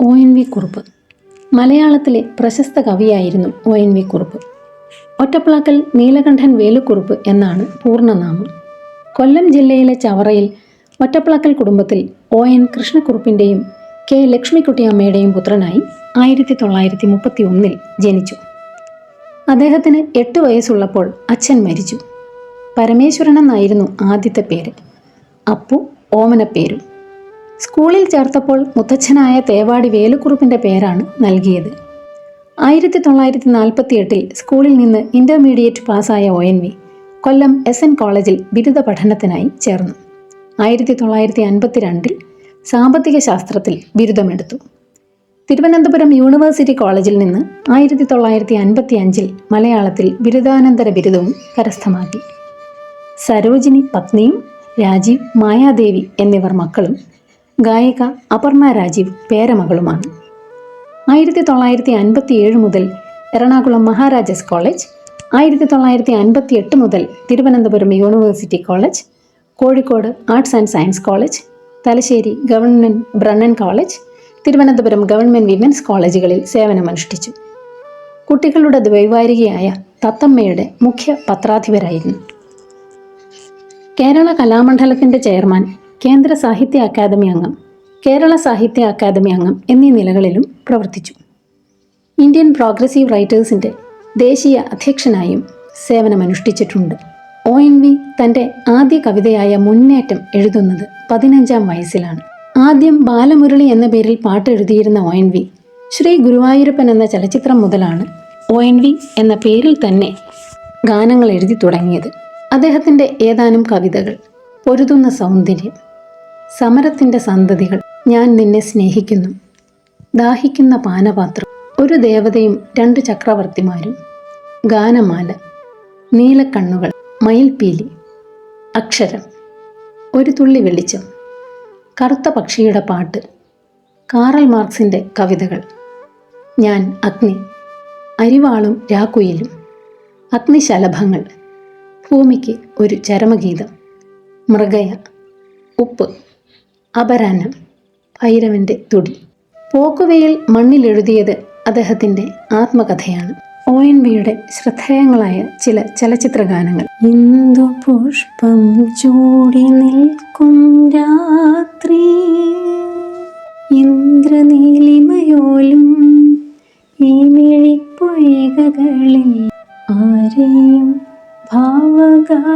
O N V Kurup. മലയാളത്തിലെ പ്രശസ്ത കവിയായിരുന്നു O N V Kurup. Ottaplakkal Neelakantan Velukkurup എന്നാണ് പൂർണനാമം. കൊല്ലം ജില്ലയിലെ ചവറയിൽ ഒറ്റപ്ലാക്കൽ കുടുംബത്തിൽ ഒ എൻ കൃഷ്ണക്കുറുപ്പിന്റെയും കെ ലക്ഷ്മിക്കുട്ടിയമ്മയുടെയും പുത്രനായി ആയിരത്തി തൊള്ളായിരത്തി മുപ്പത്തി ഒന്നിൽ ജനിച്ചു. അദ്ദേഹത്തിന് എട്ട് വയസ്സുള്ളപ്പോൾ അച്ഛൻ മരിച്ചു. പരമേശ്വരൻ എന്നായിരുന്നു ആദ്യത്തെ പേര്. അപ്പു ഓമനപ്പേരും. സ്കൂളിൽ ചേർത്തപ്പോൾ മുത്തച്ഛനായ തേവാടി വേലുക്കുറുപ്പിന്റെ പേരാണ് നൽകിയത്. ആയിരത്തി തൊള്ളായിരത്തി നാൽപ്പത്തി എട്ടിൽ സ്കൂളിൽ നിന്ന് ഇന്റർമീഡിയറ്റ് പാസ്സായ O N V Kollam S N കോളേജിൽ ബിരുദ പഠനത്തിനായി ചേർന്നു. ആയിരത്തി തൊള്ളായിരത്തി അൻപത്തി രണ്ടിൽ സാമ്പത്തിക ശാസ്ത്രത്തിൽ ബിരുദമെടുത്തു. തിരുവനന്തപുരം യൂണിവേഴ്സിറ്റി കോളേജിൽ നിന്ന് ആയിരത്തി തൊള്ളായിരത്തി അൻപത്തി അഞ്ചിൽ മലയാളത്തിൽ ബിരുദാനന്തര ബിരുദവും കരസ്ഥമാക്കി. സരോജിനി പത്നിയും രാജീവ് മായാദേവി എന്നിവർ മക്കളും ഗായിക അപർണ രാജീവ് പേരമകളുമാണ്. ആയിരത്തി തൊള്ളായിരത്തി അൻപത്തി ഏഴ് മുതൽ എറണാകുളം മഹാരാജാസ് കോളേജ് ആയിരത്തി തൊള്ളായിരത്തി അൻപത്തി എട്ട് മുതൽ Thiruvananthapuram university college Kozhikode arts and science college Thalassery government Brennen college Thiruvananthapuram government women's കോളേജുകളിൽ സേവനമനുഷ്ഠിച്ചു. കുട്ടികളുടെ ദ്വൈവാരികയായ തത്തമ്മയുടെ മുഖ്യ പത്രാധിപരായിരുന്നു. കേരള കലാമണ്ഡലത്തിന്റെ ചെയർമാൻ കേന്ദ്ര സാഹിത്യ അക്കാദമി അംഗം കേരള സാഹിത്യ അക്കാദമി അംഗം എന്നീ നിലകളിലും പ്രവർത്തിച്ചു. ഇന്ത്യൻ പ്രോഗ്രസീവ് റൈറ്റേഴ്സിന്റെ ദേശീയ അധ്യക്ഷനായും സേവനമനുഷ്ഠിച്ചിട്ടുണ്ട്. ഒ എൻ വി തന്റെ ആദ്യ കവിതയായ മുന്നേറ്റം എഴുതുന്നത് പതിനഞ്ചാം വയസ്സിലാണ്. ആദ്യം ബാലമുരളി എന്ന പേരിൽ പാട്ടെഴുതിയിരുന്ന O N V Sree Guruvayoorappan എന്ന ചലച്ചിത്രം മുതലാണ് ഒ എൻ വി എന്ന പേരിൽ തന്നെ ഗാനങ്ങൾ എഴുതി തുടങ്ങിയത്. അദ്ദേഹത്തിന്റെ ഏതാനും കവിതകൾ പൊരുതുന്ന സൗന്ദര്യം സമരത്തിന്റെ സന്തതികൾ ഞാൻ നിന്നെ സ്നേഹിക്കുന്നു. ദാഹിക്കുന്ന പാനപാത്രം ഒരു ദേവതയും രണ്ട് ചക്രവർത്തിമാരും ഗാനമാല നീലക്കണ്ണുകൾ മയിൽപീലി അക്ഷരം ഒരു തുള്ളി വെളിച്ചം കറുത്ത പക്ഷിയുടെ പാട്ട് കാറൽ മാർക്സിന്റെ കവിതകൾ. ഞാൻ അഗ്നി അരിവാളും രാക്കുയിലും അഗ്നിശലഭങ്ങൾ ഭൂമിക്ക് ഒരു ചരമഗീതം മൃഗയ ഉപ്പ് അപരാനം ഭൈരവന്റെ തുടി. പോക്കുവയിൽ മണ്ണിലെഴുതിയത് അദ്ദേഹത്തിന്റെ ആത്മകഥയാണ്. ഒ എൻ വിയുടെ ശ്രദ്ധേയങ്ങളായ ചില ചലച്ചിത്ര ഗാനങ്ങൾ ഇന്ദു പുഷ്പം ചൂടി നിൽക്കും രാത്രി ഇന്ദ്രനീലിമയോലും ആരെയും ഭാവഗായകനാക്കും.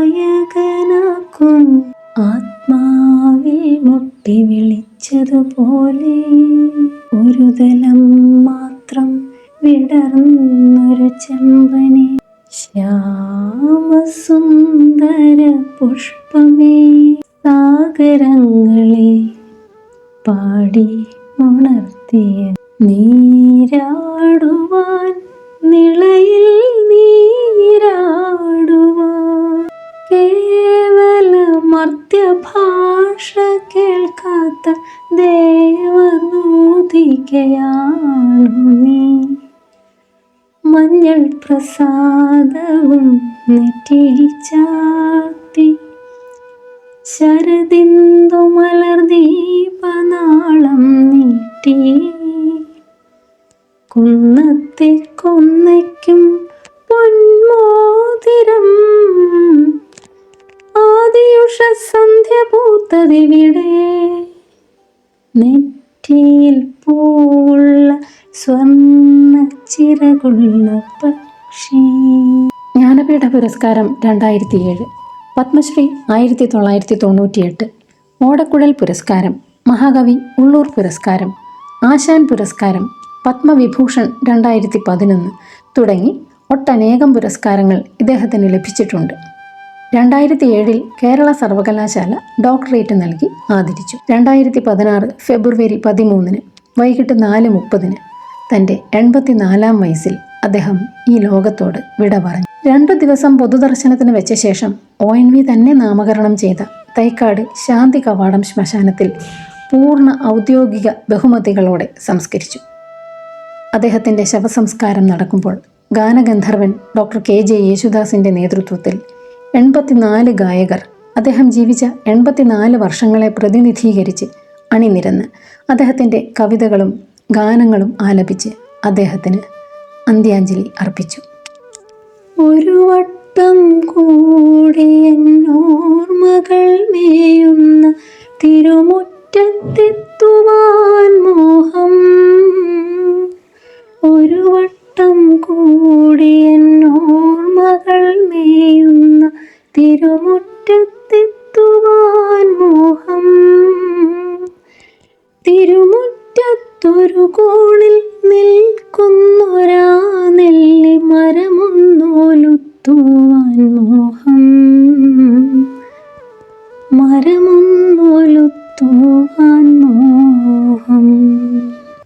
ആത്മാവിൽ മുട്ടി വിളിച്ചതുപോലെ ഒരു തലം മാത്രം വിടർന്നൊരു ചെമ്പനെ. ശ്യാമസുന്ദര പുഷ്പമേ സാഗരങ്ങളെ പാടി ഉണർത്തിയ നീരാടുവാൻ മർത്യഭാഷ കേൾക്കാത്ത ദേവനൂതികയാണു നീ. മഞ്ഞൾ പ്രസാദവും നെറ്റിയിൽ ചാർത്തി ശരദിന്ദു മലർദീപനാളം നീട്ടി. കുന്നത്തെ കൊന്നയ്ക്കും സന്ധ്യ പൂത്തതിവിടെ നെറ്റിയിൽ പൂള്ള സ്വർണ ചിറകുള്ള പക്ഷി. ജ്ഞാനപീഠ പുരസ്കാരം രണ്ടായിരത്തി ഏഴ് പത്മശ്രീ ആയിരത്തി തൊള്ളായിരത്തി തൊണ്ണൂറ്റിയെട്ട് ഓടക്കുഴൽ പുരസ്കാരം. മഹാകവി ഉള്ളൂർ പുരസ്കാരം. ആശാൻ പുരസ്കാരം. പത്മവിഭൂഷൺ രണ്ടായിരത്തി പതിനൊന്ന് തുടങ്ങി ഒട്ടനേകം പുരസ്കാരങ്ങൾ ഇദ്ദേഹത്തിന് ലഭിച്ചിട്ടുണ്ട്. രണ്ടായിരത്തി ഏഴിൽ കേരള സർവകലാശാല ഡോക്ടറേറ്റ് നൽകി ആദരിച്ചു. രണ്ടായിരത്തി പതിനാറ് ഫെബ്രുവരി പതിമൂന്നിന് വൈകിട്ട് നാല് മുപ്പതിന് തന്റെ എൺപത്തിനാലാം വയസ്സിൽ അദ്ദേഹം ഈ ലോകത്തോട് വിട പറഞ്ഞു. രണ്ടു ദിവസം പൊതുദർശനത്തിന് വെച്ച ശേഷം ഒ എൻ വി തന്നെ നാമകരണം ചെയ്ത തൈക്കാട് ശാന്തി കവാടം ശ്മശാനത്തിൽ പൂർണ ഔദ്യോഗിക ബഹുമതികളോടെ സംസ്കരിച്ചു. അദ്ദേഹത്തിന്റെ ശവസംസ്കാരം നടക്കുമ്പോൾ ഗാനഗന്ധർവൻ ഡോക്ടർ കെ ജെ യേശുദാസിന്റെ നേതൃത്വത്തിൽ എൺപത്തിനാല് ഗായകർ. അദ്ദേഹം ജീവിച്ച എൺപത്തിനാല് വർഷങ്ങളെ പ്രതിനിധീകരിച്ച് അണിനിരന്ന് അദ്ദേഹത്തിന്റെ കവിതകളും ഗാനങ്ങളും ആലപിച്ച് അദ്ദേഹത്തിന് അന്ത്യാഞ്ജലി അർപ്പിച്ചു. ഒരു വട്ടം കൂടി എന്നോർമകൾ മേയുന്ന തിരുമുറ്റത്തെത്തുവാൻ മരമൊന്നോലുത്തുവാൻ മോഹം. മരമൊന്നോലുത്തുവാൻ മോഹം.